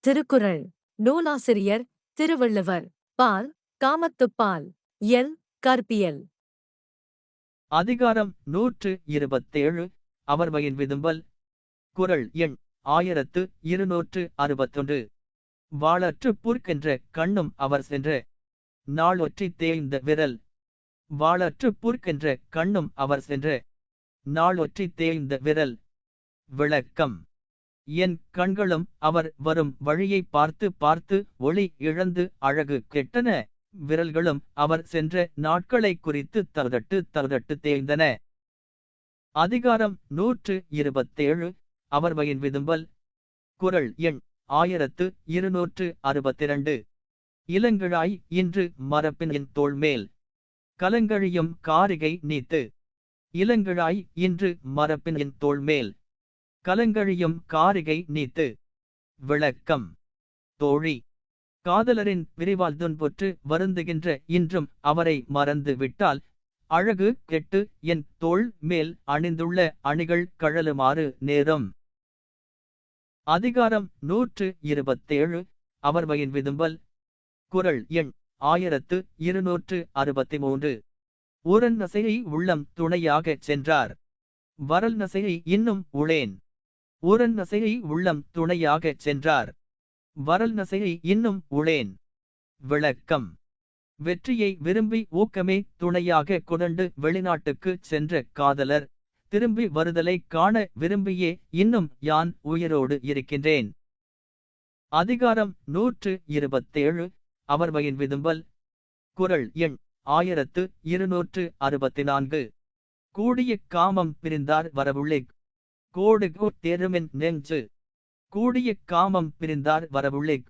திருக்குறள். நூலாசிரியர் திருவள்ளுவர். பால் காமத்துப்பால் எல். கற்பியல். அதிகாரம் நூற்று இருபத்தேழு. அவர்மையின் விதும்பல். குறள் எண் ஆயிரத்து இருநூற்று அறுபத்தொன்று. வாளற்று புற்கென்ற கண்ணும் அவர் சென்ற. நாளொற்றி தேய்ந்த விரல். வாளற்று புற்கென்ற கண்ணும் அவர் சென்ற. நாளொற்றி தேய்ந்த விரல். விளக்கம். என் கண்களும் அவர் வரும் வழியை பார்த்து பார்த்து ஒளி இழந்து அழகு கெட்டன விரல்களும் அவர் சென்ற நாட்களை குறித்து தருதட்டு தருதட்டு தேய்ந்தன. அதிகாரம் நூற்று இருபத்தேழு. அவர்வயின் விதும்பல். குறள் எண் ஆயிரத்து இருநூற்று அறுபத்திரண்டு. இளங்கிழாய் இன்று மரப்பின் தோள்மேல் கலங்கழியும் காரிகை நீத்து. இளங்கிழாய் இன்று மரப்பின் தோள்மேல் கலங்கழியும் காரிகை நீத்து. விளக்கம். தோழி. காதலரின் விரிவால் துன்புற்று வருந்துகின்ற இன்றும் அவரை மறந்து விட்டால் அழகு கெட்டு என் தோள் மேல் அணிந்துள்ள அணிகள் கழலுமாறு நேரும். அதிகாரம் நூற்று இருபத்தேழு. அவர்வையின் விதும்பல். குறள் எண் ஆயிரத்து இருநூற்று அறுபத்தி மூன்று உரன் நசையை உள்ளம் துணையாகச் சென்றார். வரல் நசையை இன்னும் உளேன். ஊரன் நசையை உள்ளம் துணையாகச் சென்றார். வரல் நசையை இன்னும் உளேன். விளக்கம். வெற்றியை விரும்பி ஊக்கமே துணையாக கொண்டு வெளிநாட்டுக்கு சென்ற காதலர். திரும்பி வருதலை காண விரும்பியே இன்னும் யான் உயிரோடு இருக்கின்றேன். அதிகாரம் நூற்று இருபத்தேழு. அவர்வயின் விதும்பல். குறள் எண் ஆயிரத்து இருநூற்று அறுபத்தி நான்கு கூடிய காமம் பிரிந்தார் வரவுள்ளே கோடு தேருமின் நெஞ்சு. கூடிய காமம் பிரிந்தார் வரவுள்ளே.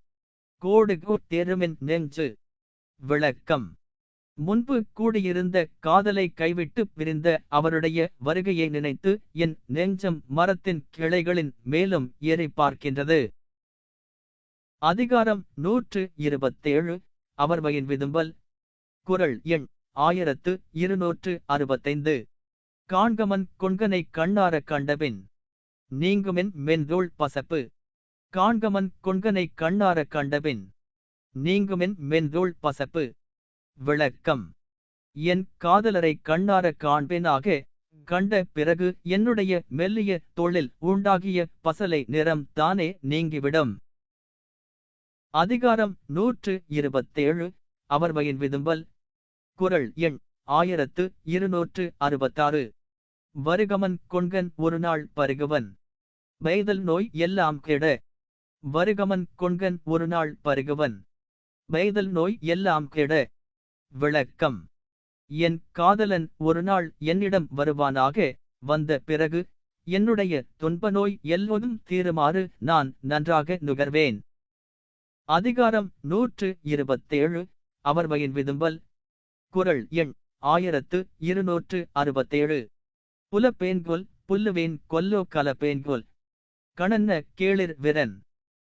கோடு தேருமின் நெஞ்சு. விளக்கம். முன்பு கூடியிருந்த காதலை கைவிட்டு பிரிந்த அவருடைய வருகையை நினைத்து என் நெஞ்சம் மரத்தின் கிளைகளின் மேலும் ஏறி பார்க்கின்றது. அதிகாரம் நூற்று இருபத்தேழு. அவர்வயின் விதும்பல். குறள் எண் ஆயிரத்து இருநூற்று அறுபத்தைந்து. காண்கமன் கொண்கனை கண்ணார கண்டபின். நீங்குமென் மென்தோள் பசப்பு. காண்கமன் கொண்கனை கண்ணார கண்டபின் நீங்குமென் மென்தோள் பசப்பு. விளக்கம். என் காதலரை கண்ணார காண்பேனாக கண்ட பிறகு என்னுடைய மெல்லிய தொழில் உண்டாகிய பசலை நிறம் தானே நீங்கிவிடும். அதிகாரம் நூற்று இருபத்தேழு அவர்வையின் விதும்பல். குறள் எண் ஆயிரத்து இருநூற்று அறுபத்தாறு. வருகமன் கொண்கன் ஒரு நாள் பருகுவன். பெய்தல் நோய் எல்லாம் கெட. வருகமன் கொண்கன் ஒரு நாள் பருகுவன். பெய்தல் நோய் எல்லாம் கெட. விளக்கம். என் காதலன் ஒரு நாள் என்னிடம் வருவானாக. வந்த பிறகு என்னுடைய துன்ப நோய் எல்லோரும் தீருமாறு நான் நன்றாக நுகர்வேன். அதிகாரம் நூற்று இருபத்தேழு அவர்வயின் விதும்பல். குறள் எண் ஆயிரத்து இருநூற்று அறுபத்தேழு. புலப்பேன்கொல் புல்லுவேன் கொல்லோ கலப்பேன்கொல். கணன்ன கேளிர் விரன்.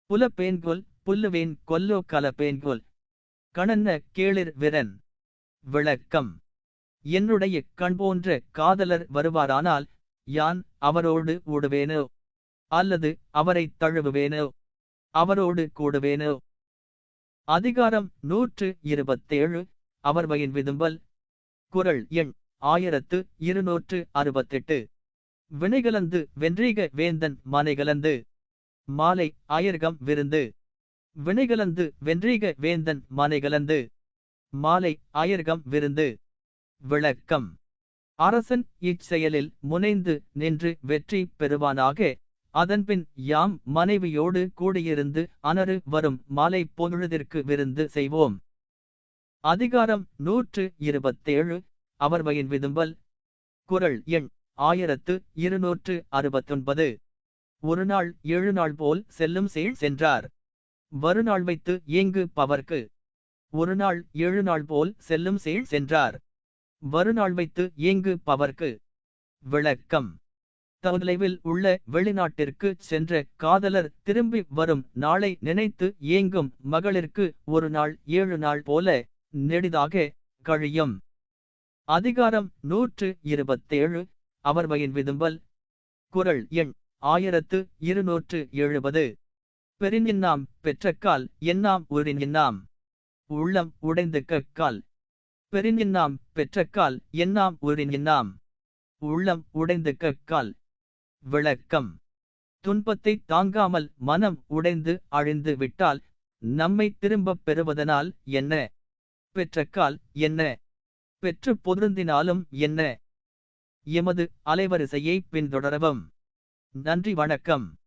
புலப்பேன்கொல் புல்லுவேன் கொல்லோ கலப்பேன்கொல். கணன்ன கேளிர் விரன். விளக்கம். என்னுடைய கண் போன்ற காதலர் வருவாரானால் யான் அவரோடு ஊடுவேனோ அல்லது அவரை தழுவுவேனோ? அவரோடு கூடுவேனோ? அதிகாரம் நூற்று இருபத்தேழு அவர்வயின் விதும்பல். குறள் எண் ஆயிரத்து இருநூற்று அறுபத்தெட்டு. வினைகலந்து வென்றீக வேந்தன் மனைகலந்து. மாலை ஆயர்கம் விருந்து. வினைகலந்து வென்றீக வேந்தன் மனைகலந்து. மாலை ஆயர்கம் விருந்து. விளக்கம். அரசன் இச்செயலில் முனைந்து நின்று வெற்றி பெறுவானாக. அதன்பின் யாம் மனைவியோடு கூடியிருந்து அனறு வரும் மாலை பொழுதிற்கு விருந்து செய்வோம். அதிகாரம் நூற்று இருபத்தேழு. அவர்வையின் விதும்பல். குறள் எண் ஆயிரத்து இருநூற்று அறுபத்தொன்பது. ஒரு நாள் ஏழு நாள் போல் செல்லும் சேள் சென்றார். வருநாள் வைத்து ஏங்கு பவர்க்கு. ஒரு நாள் ஏழு நாள் போல் செல்லும் சேள் சென்றார். வருநாள் வைத்து ஏங்கு பவர்க்கு. விளக்கம். தொலைவில் உள்ள வெளிநாட்டிற்கு சென்ற காதலர் திரும்பி வரும் நாளை நினைத்து ஏங்கும் மகளிருக்கு ஒரு நாள் ஏழு நாள் போல நெடிதாக கழியும். அதிகாரம் நூற்று இருபத்தேழு. அமர்வையின் விதும்பல். குறள் எண் ஆயிரத்து இருநூற்று எழுபது. பெரிநின்னாம் பெற்றக்கால் என்னாம் உரிநின்னாம் உள்ளம் உடைந்து கக்கால் பெரிநின்னாம் பெற்றக்கால் என்னாம் உரிநின்னாம் உள்ளம் உடைந்து கக்கால் விளக்கம். துன்பத்தை தாங்காமல் மனம் உடைந்து அழிந்து விட்டால் நம்மை திரும்பப் பெறுவதனால் என்ன? பெற்றக்கால் என்ன? பெற்று பொருந்தினாலும் என்ன? எமது அலைவரிசையை பின்தொடரவும். நன்றி வணக்கம்.